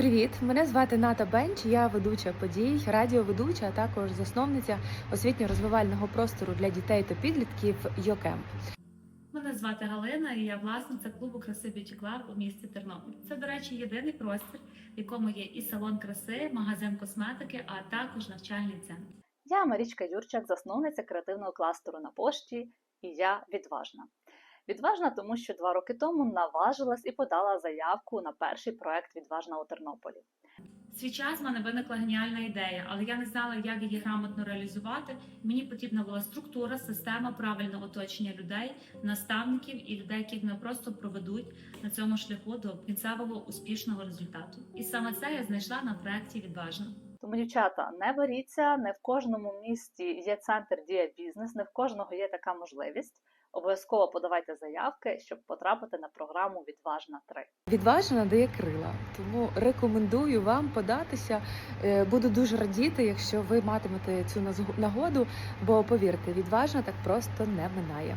Привіт, мене звати Ната Бенч. Я ведуча подій, радіоведуча, а також засновниця освітньо-розвивального простору для дітей та підлітків Йокемп. Мене звати Галина, і я власниця клубу краси Beauty Club у місті Тернопіль. Це, до речі, єдиний простір, в якому є і салон краси, магазин косметики, а також навчальний центр. Я Марічка Юрчак, засновниця креативного кластеру на пошті, і я відважна. Відважна, тому що два роки тому наважилась і подала заявку на перший проект Відважна у Тернополі. Свій час в мене виникла геніальна ідея, але я не знала, як її грамотно реалізувати. Мені потрібна була структура, система, правильне оточення людей, наставників і людей, яких мене просто проведуть на цьому шляху до кінцевого успішного результату. І саме це я знайшла на проекті Відважна. Тому, дівчата, не боріться, не в кожному місті є центр дія бізнес, не в кожного є така можливість. Обов'язково подавайте заявки, щоб потрапити на програму Відважна 3. Відважна дає крила, тому рекомендую вам податися. Е, Буду дуже радіти, якщо ви матимете цю нагоду, бо повірте, відважна так просто не минає.